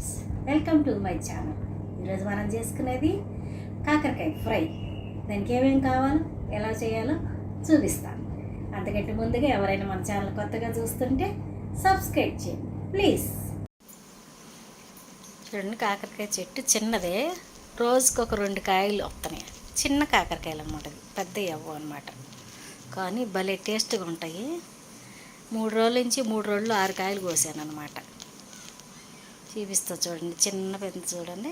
Welcome to my channel. ఈరోజు మనం చేసుకునేది కాకరకాయ ఫ్రై. దానికి ఏమేమి కావాలో ఎలా చేయాలో చూపిస్తాను. అంతకంటే ముందుగా ఎవరైనా మన ఛానల్ కొత్తగా చూస్తుంటే సబ్స్క్రైబ్ చేయండి. ప్లీజ్. చూడండి కాకరకాయ చెట్టు చిన్నదే. రోజుకు ఒక రెండు కాయలు వస్తున్నాయి చిన్న కాకరకాయలు అనమాట పెద్ద ఇవ్వవు అనమాట కానీ భలే టేస్ట్గా ఉంటాయి. మూడు రోజుల నుంచి మూడు రోజులు ఆరు కాయలు కోసాను అనమాట చూపిస్తా చూడండి. చిన్న పెంద చూడండి.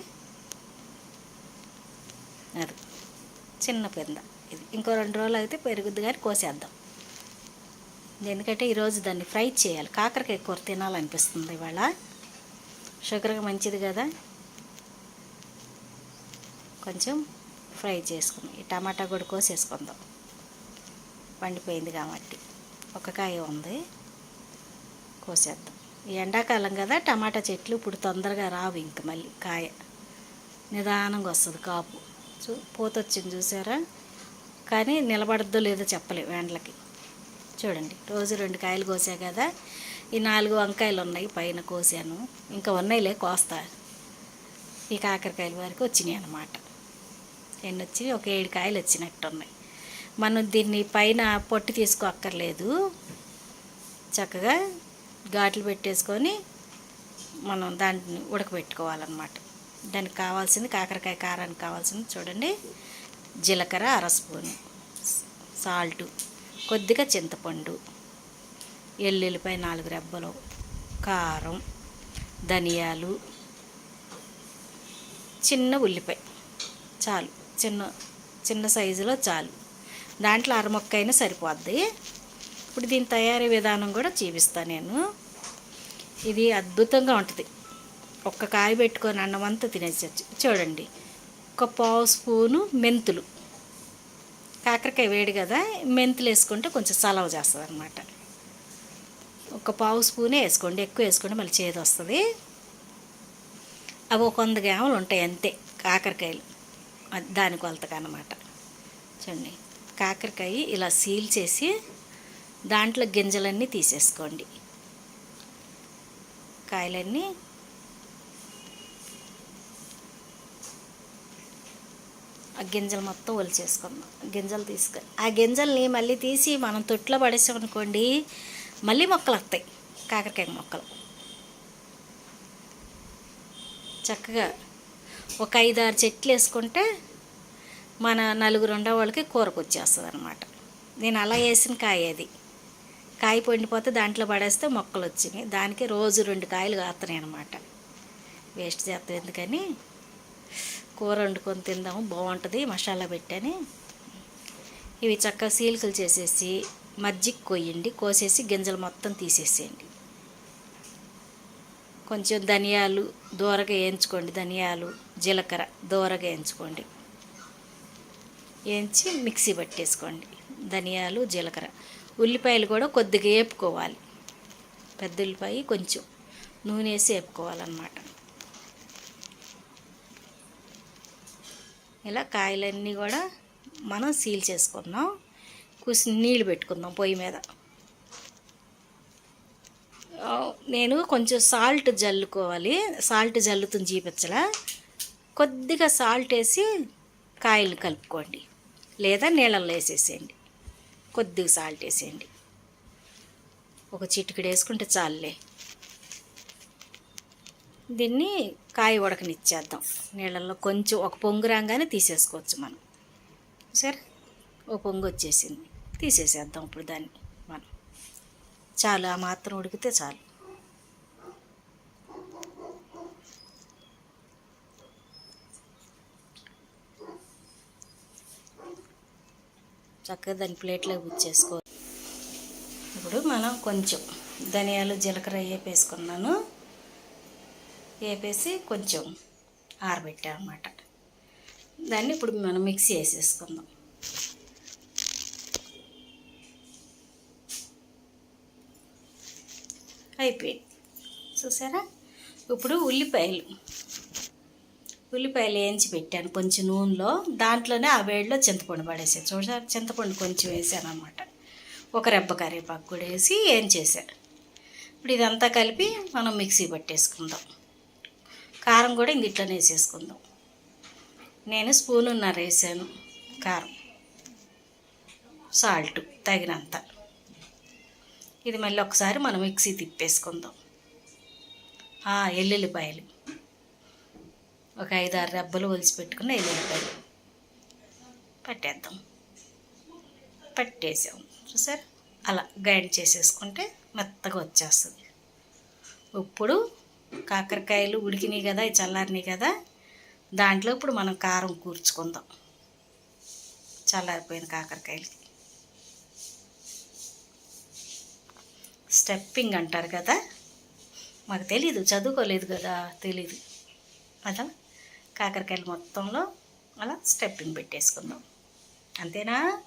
అది చిన్న పెంద ఇది ఇంకో రెండు రోజులు అయితే పెరుగుద్ది కానీ కోసేద్దాం. ఎందుకంటే ఈరోజు దాన్ని ఫ్రై చేయాలి. కాకరకాయ కూర తినాలనిపిస్తుంది ఇవాళ. షుగర్కి మంచిది కదా. కొంచెం ఫ్రై చేసుకుందాం. ఈ టమాటా కూడా కోసేసుకుందాం. పండిపోయింది కాబట్టి. ఒక కాయ ఉంది. కోసేద్దాం. ఎండాకాలం కదా టమాటా చెట్లు ఇప్పుడు తొందరగా రావు ఇంక మళ్ళీ కాయ. నిదానంగా వస్తుంది కాపు. చూ పూత వచ్చింది చూసారా? కానీ నిలబడద్దో లేదో చెప్పలేము ఎండలకి. చూడండి రోజు రెండు కాయలు కోసా కదా ఈ నాలుగు వంకాయలు ఉన్నాయి పైన కోసాను. ఇంకా ఉన్నాయిలే కోస్తా. ఈ కాకరకాయల వరకు వచ్చినాయి అన్నమాట. ఎన్ని వచ్చినాయి ఒక ఏడు కాయలు వచ్చినట్టు ఉన్నాయి మనం దీన్ని పైన పొట్టు తీసుకోక్కర్లేదు. చక్కగా ఘాట్లు పెట్టేసుకొని మనం దాన్ని ఉడకబెట్టుకోవాలన్నమాట. దానికి కావాల్సింది కాకరకాయ కారానికి కావాల్సింది చూడండి. జీలకర్ర అర స్పూను సాల్టు కొద్దిగా చింతపండు ఎల్లుల్లిపాయ నాలుగు రెబ్బలు కారం ధనియాలు చిన్న ఉల్లిపాయ చాలు. చిన్న చిన్న సైజులో చాలు. దాంట్లో అరమొక్క అయినా సరిపోద్ది. ఇప్పుడు దీని తయారీ విధానం కూడా చూపిస్తాను నేను. ఇది అద్భుతంగా ఉంటుంది. ఒక్క కాయ పెట్టుకొని అన్నం అంతా తినేసచ్చు చూడండి. ఒక పావు స్పూను మెంతులు. కాకరకాయ వేడి కదా మెంతులు వేసుకుంటే కొంచెం చలవ చేస్తుంది అనమాట ఒక పావు స్పూనే వేసుకోండి. ఎక్కువ వేసుకోండి మళ్ళీ చేదు వస్తుంది. అవి ఒక వంద గ్రాములు ఉంటాయి అంతే కాకరకాయలు. దాని కొలతగా అనమాట చూడండి. కాకరకాయ ఇలా సీల్ చేసి దాంట్లో గింజలన్నీ తీసేసుకోండి. కాయలన్నీ ఆ గింజలు మొత్తం ఒలిచేసుకుందాం. గింజలు తీసుకొని ఆ గింజల్ని మళ్ళీ తీసి మనం తొట్లో పడేసామనుకోండి మళ్ళీ మొక్కలు వస్తాయి. కాకరకాయ మొక్కలు. చక్కగా ఒక ఐదు ఆరు చెట్లు వేసుకుంటే మన నలుగురు ఉండే వాళ్ళకి కూరకు వచ్చేస్తుంది అనమాట నేను అలా వేసిన కాయ అది. కాయ పండిపోతే దాంట్లో పడేస్తే మొక్కలు వచ్చినాయి. దానికి రోజు రెండు కాయలు కాస్తున్నాయి అనమాట వేస్ట్ చేస్తాం ఎందుకని? కూర వండుకొని తిందాము బాగుంటుంది మసాలా పెట్టని. ఇవి చక్కగా సీలికలు చేసేసి మజ్జిగ కొయ్యండి కోసేసి గింజలు మొత్తం తీసేసేయండి. కొంచెం ధనియాలు దూరగా వేయించుకోండి ధనియాలు జీలకర్ర దూరగా వేయించుకోండి. వేయించి మిక్సీ పట్టేసుకోండి ధనియాలు జీలకర్ర. ఉల్లిపాయలు కూడా కొద్దిగా వేపుకోవాలి పెద్ద ఉల్లిపాయ కొంచెం నూనె వేసి వేపుకోవాలన్నమాట ఇలా కాయలన్నీ కూడా మనం సీల్ చేసుకుందాం. కూసి నీళ్ళు పెట్టుకుందాం పొయ్యి మీద. నేను కొంచెం సాల్ట్ జల్లుకోవాలి. సాల్ట్ జల్లుతుంది చూపించలా కొద్దిగా సాల్ట్ వేసి కాయలు కలుపుకోండి. లేదా నీళ్ళల్లో వేసేసేయండి. కొద్దిగా సాల్ట్ వేసేయండి. ఒక చిటికెడు వేసుకుంటే చాలులే. దీన్ని కాయ ఉడకనిచ్చేద్దాం. నీళ్ళల్లో కొంచెం ఒక పొంగు రాగానే తీసేసుకోవచ్చు మనం. సరే? ఒక పొంగు వచ్చేసింది. తీసేసేద్దాం ఇప్పుడు దాన్ని మనం. చాలు ఆ మాత్రం ఉడికితే చాలు. చక్కగా దాని ప్లేట్లో గుచ్చేసుకో ఇప్పుడు మనం కొంచెం ధనియాలు జీలకర్ర వేపేసుకున్నాను వేపేసి కొంచెం ఆరబెట్టామన్నమాట దాన్ని ఇప్పుడు మనం మిక్సీ వేసేసుకుందాం. అయిపోయింది. చూసారా? ఇప్పుడు ఉల్లిపాయలు. ఉల్లిపాయలు వేయించి పెట్టాను కొంచెం నూనెలో. దాంట్లోనే ఆ వేడిలో చింతపండు పడేసాను. చూసారు చింతపండు కొంచెం వేసాను అనమాట ఒక రెబ్బ కరివేపాకు కూడా వేసి ఏం చేశాను ఇప్పుడు ఇదంతా కలిపి మనం మిక్సీ పట్టేసుకుందాం. కారం కూడా ఇంక ఇట్లనే వేసేసుకుందాం. నేను స్పూనున్నర వేసాను కారం. సాల్ట్ తగినంత. ఇది మళ్ళీ ఒకసారి మనం మిక్సీ తిప్పేసుకుందాం. ఎల్లుల్లిపాయలు. ఒక ఐదు ఆరు రెబ్బలు ఒలిచి పెట్టుకుని ఎల్లుల్లిపాయలు పట్టేద్దాం. పట్టేసాం. చూసారు? అలా గ్రైండ్ చేసేసుకుంటే మెత్తగా వచ్చేస్తుంది. ఇప్పుడు కాకరకాయలు ఉడికినాయి కదా చల్లారినాయి కదా దాంట్లో ఇప్పుడు మనం కారం కూర్చుకుందాం. చల్లారిపోయిన కాకరకాయలకి. స్టెప్పింగ్ అంటారు కదా? మాకు తెలీదు చదువుకోలేదు కదా తెలీదు. అదా కాకరకాయలు మొత్తంలో అలా స్టెప్పింగ్ పెట్టేసుకుందాం. అంతేనా?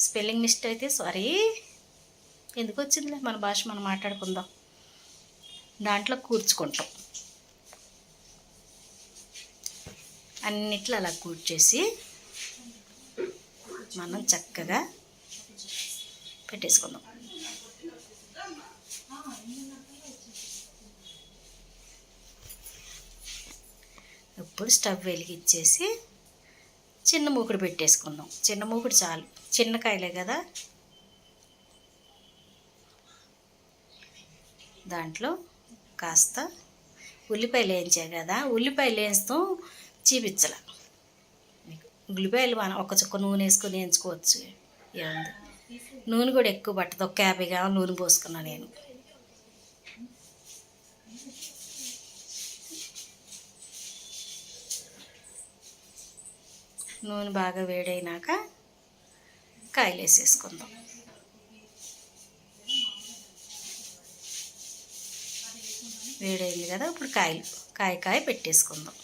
స్పెల్లింగ్ మిస్ట్ అయితే సారీ. ఎందుకు వచ్చిందిలే మన భాష మనం మాట్లాడుకుందాం. దాంట్లో కూర్చుకుంటాం. అన్నిట్లో అలా కూర్చేసి మనం చక్కగా పెట్టేసుకుందాం. ఇప్పుడు స్టవ్ వెలిగించేసి చిన్న మూకుడు పెట్టేసుకుందాం. చిన్న మూకుడు చాలు. చిన్న కాయలే కదా? దాంట్లో కాస్త ఉల్లిపాయలు వేయించా కదా? ఉల్లిపాయలు వేస్తాం చూపించాల. ఉల్లిపాయలు మనం ఒక చుక్క నూనె వేసుకొని వేయించుకోవచ్చు. ఏముంది? నూనె కూడా ఎక్కువ పట్టదు. ఒక యాభై గ్రాముల నూనె పోసుకున్నా నేను. నూనె బాగా వేడైనాక కాయలు వేసేసుకుందాం వేడైంది కదా ఇప్పుడు కాయలు కాయ కాయ పెట్టేసుకుందాం.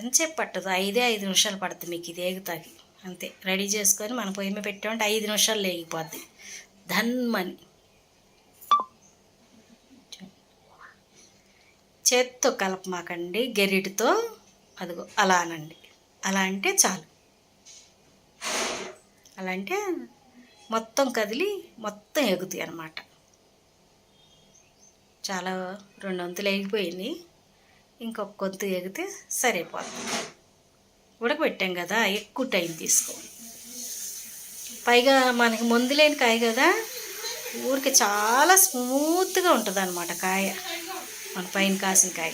ఎంతసేపు పట్టదు? ఐదే ఐదు నిమిషాలు పడుతుంది మీకు ఇది ఏగుతాకి. అంతే రెడీ చేసుకొని మనం పొయ్యి మీద పెట్టామంటే ఐదు నిమిషాలు లేగిపోద్ది. ధన్మని. చేత్తో కలపమాకండి గెరిటితో అదిగో అలా అనండి. అలా అంటే చాలు. అలా అంటే మొత్తం కదిలి మొత్తం ఎగుతాయి అన్నమాట. చాలా రెండు వంతులు ఎగిపోయింది. ఇంకొక కొంత ఎగితే సరిపోతుంది ఉడకబెట్టాం కదా ఎక్కువ టైం తీసుకో పైగా మనకి మందు లేని కాయ కదా ఊరికి చాలా స్మూత్గా ఉంటుంది అనమాట కాయ మన పైన కాసిన కాయ.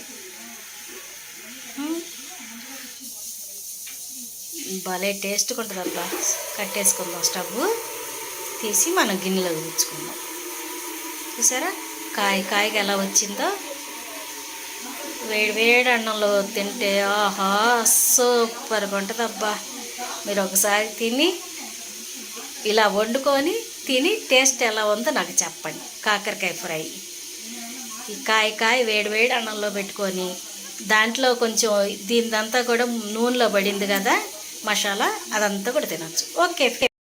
భలే టేస్ట్గా ఉంటుంది అబ్బా. కట్టేసుకుందాం స్టవ్ తీసి మనం గిన్నెలో ఉంచుకుందాం చూసారా? కాయ కాయగా ఎలా వచ్చిందో? వేడి వేడి అన్నంలో తింటే ఆహా సూపర్గా ఉంటుందబ్బా మీరు ఒకసారి తిని ఇలా వండుకొని తిని టేస్ట్ ఎలా ఉందో నాకు చెప్పండి. కాకరకాయ ఫ్రై. ఈ కాయ కాయ వేడి వేడి అన్నంలో పెట్టుకొని దాంట్లో కొంచెం దీనిదంతా కూడా నూనెలో పడింది కదా మసాలా అదంతా కూడా తినొచ్చు. ఓకే